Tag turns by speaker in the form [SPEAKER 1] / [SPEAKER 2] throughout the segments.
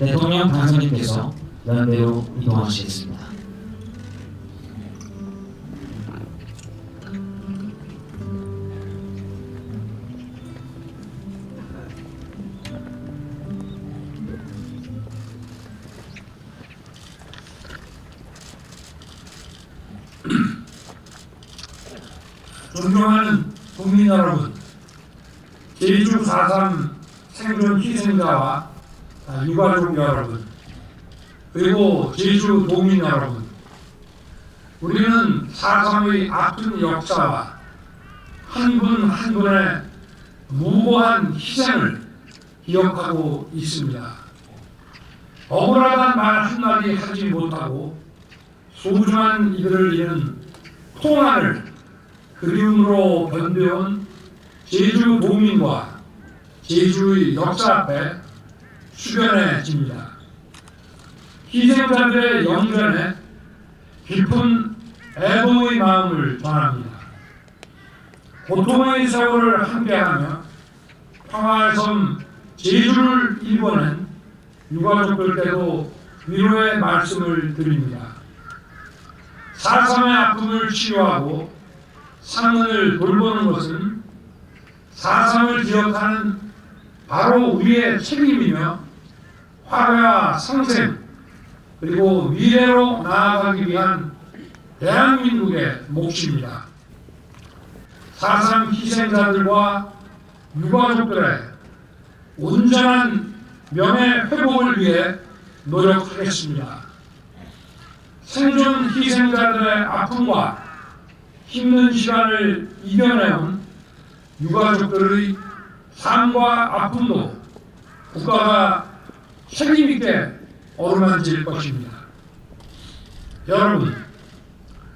[SPEAKER 1] 대통령 당선인께서 연배로 이동하시겠습니다.
[SPEAKER 2] 존경하는 국민 여러분, 제주 4.3 생존 희생자와 아, 유가족 여러분, 그리고 제주 도민 여러분, 우리는 4.3의 아픈 역사와 한 분한 분의 무고한 희생을 기억하고 있습니다. 억울하단 말 한마디 하지 못하고 소중한 이들을 잃은 통화를 그리움으로 견뎌온 제주 도민과 제주의 역사 앞에 수변해집니다. 희생자들의 영전에 깊은 애도의 마음을 전합니다. 고통의 세월을 함께하며 평화의 섬 제주를 일궈낸 유가족들께도 위로의 말씀을 드립니다. 사삼의 아픔을 치유하고 상을 돌보는 것은 사상을 기억하는 바로 우리의 책임이며 화가 상생 그리고 미래로 나아가기 위한 대한민국의 몫입니다. 사상 희생자들과 유가족들의 온전한 명예 회복을 위해 노력하겠습니다. 생존 희생자들의 아픔과 힘든 시간을 이겨내온 유가족들의 삶과 아픔도 국가가 책임 있게 어루만질 것입니다. 여러분,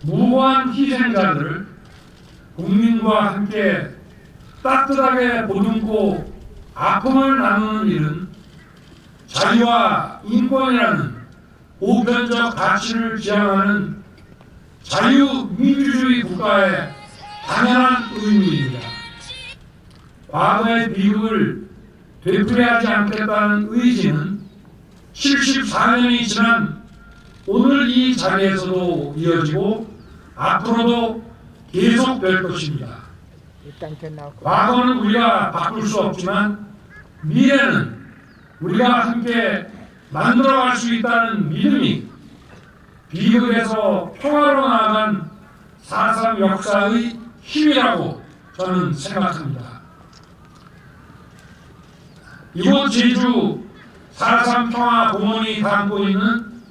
[SPEAKER 2] 무고한 희생자들을 국민과 함께 따뜻하게 보듬고 아픔을 나누는 일은 자유와 인권이라는 보편적 가치를 지향하는 자유민주주의 국가의 당연한 의무입니다. 과거의 비극을 되풀이하지 않겠다는 의지는 74년이 지난 오늘 이 자리에서도 이어지고 앞으로도 계속 될 것입니다.
[SPEAKER 3] 일단 끝나고
[SPEAKER 2] 과거는 우리가 바꿀 수 없지만 미래는 우리가 함께 만들어갈 수 있다는 믿음이 비극에서 평화로 나아간 사상 역사의 힘이라고 저는 생각합니다. 이곳 제주 4.3 평화 공원이 담고 있는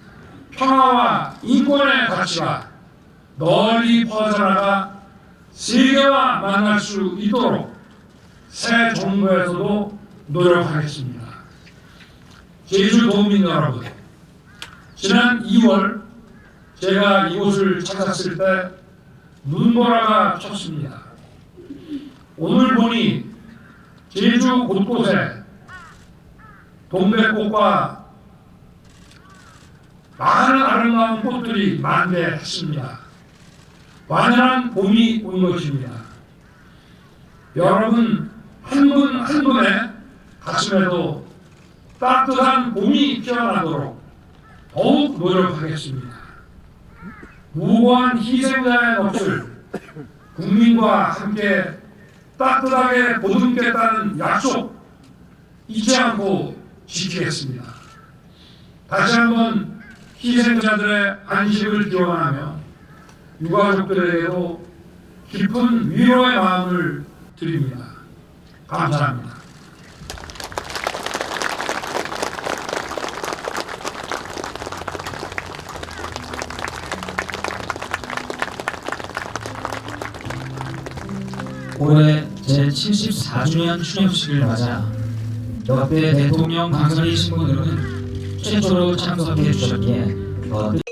[SPEAKER 2] 평화와 인권의 가치가 널리 퍼져나가 세계와 만날 수 있도록 새 정부에서도 노력하겠습니다. 제주 도민 여러분, 지난 2월 제가 이곳을 찾았을 때 눈보라가 쳤습니다. 오늘 보니 제주 곳곳에 동백꽃과 많은 아름다운 꽃들이 만대했습니다. 완연한 봄이 온 것입니다. 여러분 한 분 한 분의 가슴에도 따뜻한 봄이 피어나도록 더욱 노력하겠습니다. 무고한 희생자의 넋을 국민과 함께 따뜻하게 보듬겠다는 약속 잊지 않고 지키겠습니다. 다시 한번 희생자들의 안식을 기원하며 유가족들에게도 깊은 위로의 마음을 드립니다. 감사합니다.
[SPEAKER 1] 올해 제74주년 추념식을 맞아 역대 대통령 당선인 신분으로는 최초로 참석해 주셨기에 더 뜻.